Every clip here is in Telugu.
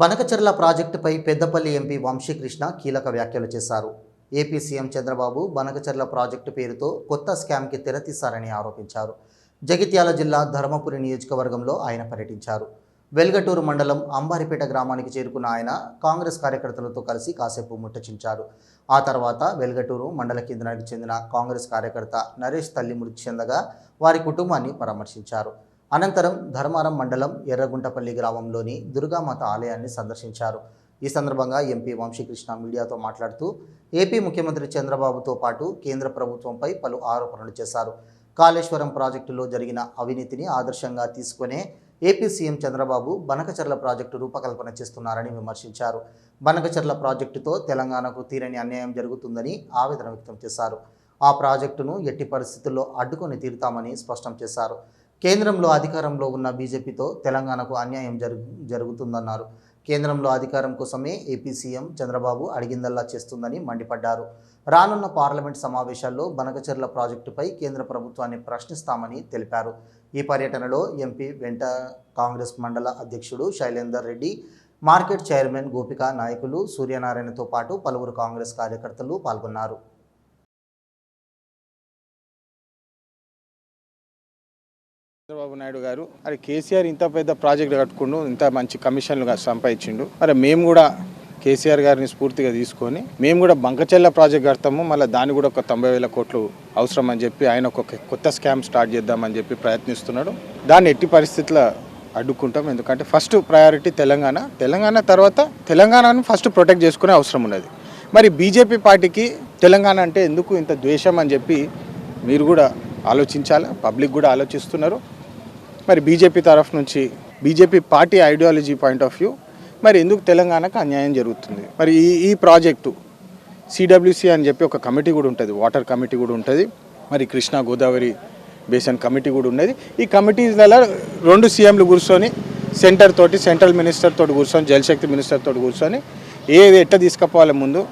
బనకచర్ల ప్రాజెక్టుపై పెద్దపల్లి ఎంపీ వంశీకృష్ణ కీలక వ్యాఖ్యలు చేశారు. AP CM Chandrababu Banakacherla project పేరుతో కొత్త స్కామ్కి తెరతీశారని ఆరోపించారు. జగిత్యాల జిల్లా ధర్మపురి నియోజకవర్గంలో ఆయన పర్యటించారు. వెల్గటూరు మండలం అంబారిపేట గ్రామానికి చేరుకున్న ఆయన కాంగ్రెస్ కార్యకర్తలతో కలిసి కాసేపు ముట్టచించారు. ఆ తర్వాత వెల్గటూరు మండల కేంద్రానికి చెందిన కాంగ్రెస్ కార్యకర్త నరేష్ తల్లి మృతి చెందగా వారి కుటుంబాన్ని పరామర్శించారు. అనంతరం ధర్మారం మండలం ఎర్రగుంటపల్లి గ్రామంలోని దుర్గామాత ఆలయాన్ని సందర్శించారు. ఈ సందర్భంగా ఎంపీ వంశీకృష్ణ మీడియాతో మాట్లాడుతూ ఏపీ ముఖ్యమంత్రి చంద్రబాబుతో పాటు కేంద్ర ప్రభుత్వంపై పలు ఆరోపణలు చేశారు. కాళేశ్వరం ప్రాజెక్టులో జరిగిన అవినీతిని ఆదర్శంగా తీసుకునే AP CM Chandrababu Banakacherla project రూపకల్పన చేస్తున్నారని విమర్శించారు. బనకచర్ల ప్రాజెక్టుతో తెలంగాణకు తీరని అన్యాయం జరుగుతుందని ఆవేదన వ్యక్తం చేశారు. ఆ ప్రాజెక్టును ఎట్టి పరిస్థితుల్లో అడ్డుకొని తీరుతామని స్పష్టం చేశారు. కేంద్రంలో అధికారంలో ఉన్న బీజేపీతో తెలంగాణకు అన్యాయం జరుగు జరుగుతుందన్నారు. కేంద్రంలో అధికారం కోసమే ఏపీ సీఎం చంద్రబాబు అడిగిందల్లా చేస్తుందని మండిపడ్డారు. రానున్న పార్లమెంట్ సమావేశాల్లో బనకచెర్ల ప్రాజెక్టుపై కేంద్ర ప్రభుత్వాన్ని ప్రశ్నిస్తామని తెలిపారు. ఈ పర్యటనలో ఎంపీ వెంట కాంగ్రెస్ మండల అధ్యక్షుడు శైలేందర్ రెడ్డి మార్కెట్ చైర్మన్ గోపిక నాయకులు సూర్యనారాయణతో పాటు పలువురు కాంగ్రెస్ కార్యకర్తలు పాల్గొన్నారు. చంద్రబాబు నాయుడు గారు మరి కేసీఆర్ ఇంత పెద్ద ప్రాజెక్ట్ కట్టుకుండు ఇంత మంచి కమిషన్లు సంపాదించిండు. మరి మేము కూడా కేసీఆర్ గారిని స్ఫూర్తిగా తీసుకొని మేము కూడా బంకచెల్ల ప్రాజెక్ట్ కడతాము మళ్ళీ దాన్ని కూడా ఒక తొంభై వేల కోట్లు అవసరం అని చెప్పి ఆయన ఒక కొత్త స్కామ్ స్టార్ట్ చేద్దామని చెప్పి ప్రయత్నిస్తున్నాడు. దాన్ని ఎట్టి పరిస్థితుల్లో అడ్డుకుంటాం ఎందుకంటే ఫస్ట్ ప్రయారిటీ తెలంగాణ. తెలంగాణ తర్వాత తెలంగాణను ఫస్ట్ ప్రొటెక్ట్ చేసుకునే అవసరం ఉన్నది. మరి బీజేపీ పార్టీకి తెలంగాణ అంటే ఎందుకు ఇంత ద్వేషం అని చెప్పి మీరు కూడా ఆలోచించాలి? పబ్లిక్ కూడా ఆలోచిస్తున్నారు. మరి బీజేపీ తరఫు నుంచి BJP party ideology point of view మరి ఎందుకు తెలంగాణకు అన్యాయం జరుగుతుంది? మరి ఈ ఈ ప్రాజెక్టు సిడబ్ల్యూసి అని చెప్పి ఒక కమిటీ కూడా ఉంటుంది వాటర్ కమిటీ కూడా ఉంటుంది మరి కృష్ణా గోదావరి బేసన్ కమిటీ కూడా ఉన్నది. ఈ కమిటీలలో రెండు సీఎంలు కూర్చొని సెంటర్ తోటి సెంట్రల్ మినిస్టర్ తోటి కూర్చొని జలశక్తి మినిస్టర్ తోటి కూర్చొని ఏది ఎట్ట తీసుకుపోవాలి ముందు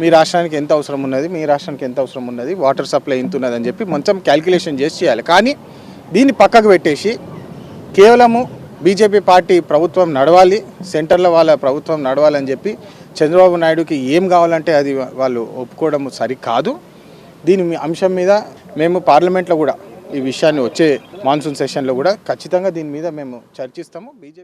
మీ రాష్ట్రానికి ఎంత అవసరం ఉన్నది మీ రాష్ట్రానికి ఎంత అవసరం ఉన్నది వాటర్ సప్లై ఎంత ఉన్నది అని చెప్పి మొత్తం క్యాల్కులేషన్ చేసి చేయాలి. కానీ దీన్ని పక్కకు పెట్టేసి కేవలము బీజేపీ పార్టీ ప్రభుత్వం నడవాలి సెంటర్లో వాళ్ళ ప్రభుత్వం నడవాలని చెప్పి చంద్రబాబు నాయుడుకి ఏం కావాలంటే అది వాళ్ళు ఒప్పుకోవడం సరికాదు. దీని మీ- అంశం మీద మేము పార్లమెంట్లో కూడా ఈ విషయాన్ని వచ్చే మాన్సూన్ సెషన్లో కూడా ఖచ్చితంగా దీని మీద మేము చర్చిస్తాము. బీజేపీ